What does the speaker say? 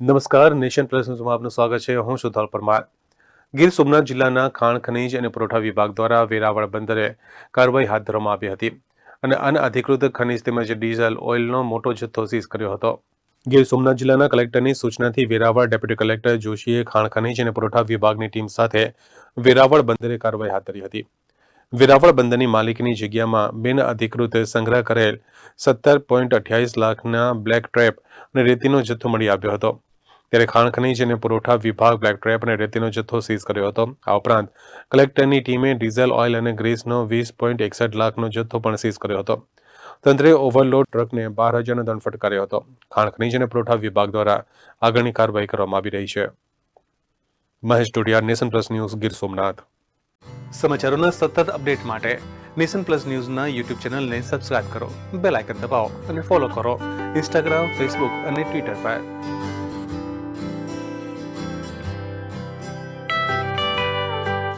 નમસ્કાર, nation plus ન્યૂઝમાં આપનું સ્વાગત છે. હું સુધાલ પરમાર. ગીર સોમનાથ જિલ્લાના ખાણ, ખનીજ અને પુરવઠા વિભાગ દ્વારા વેરાવળ બંદરે કાર્યવાહી હાથ ધરવામાં આવી હતી અને અનઅધિકૃત ખનીજ તેમજ ડીઝલ ઓઇલનો મોટો જથ્થો સીઝ કર્યો હતો. ગીર સોમનાથ જિલ્લાના કલેક્ટરની સૂચનાથી વેરાવળ ડેપ્યુટી કલેક્ટર જોશીએ ખાણ, ખનીજ અને પુરવઠા વિભાગની ટીમ સાથે વેરાવળ બંદરે કાર્યવાહી હાથ ધરી હતી. વેરાવળ બંદરની માલિકની જગ્યામાં બિન અધિકૃત સંગ્રહ કરેલ સત્તર પોઈન્ટ અઠ્યાવીસ લાખના બ્લેક ટ્રેપ અને રેતીનો જથ્થો મળી આવ્યો હતો. ત્યારે ખાણ ખનીજ અને પુરવઠા વિભાગ બ્લેક ટ્રેપ અને રેતીનો જથ્થો સીઝ કર્યો હતો. આ ઉપરાંત કલેક્ટરની ટીમે ડીઝલ ઓઇલ અને ગ્રીસનો વીસ પોઈન્ટ એકસઠ લાખનો જથ્થો પણ સીઝ કર્યો હતો. તંત્રે ઓવરલોડ ટ્રકને બાર હજારનો દંડ ફટકાર્યો હતો. ખાણ ખનીજ અને પુરવઠા વિભાગ દ્વારા આગળની કાર્યવાહી કરવામાં આવી રહી છે. Mahesh Todiya Nation Plus News, Gir Somnath. સમાચારોના સતત અપડેટ માટે નેશન પ્લસ ન્યૂઝના યુટ્યુબ ચેનલને સબસ્ક્રાઇબ કરો, બેલ આઇકન દબાવો અને ફોલો કરો ઇન્સ્ટાગ્રામ ફેસબુક અને ટ્વિટર પર.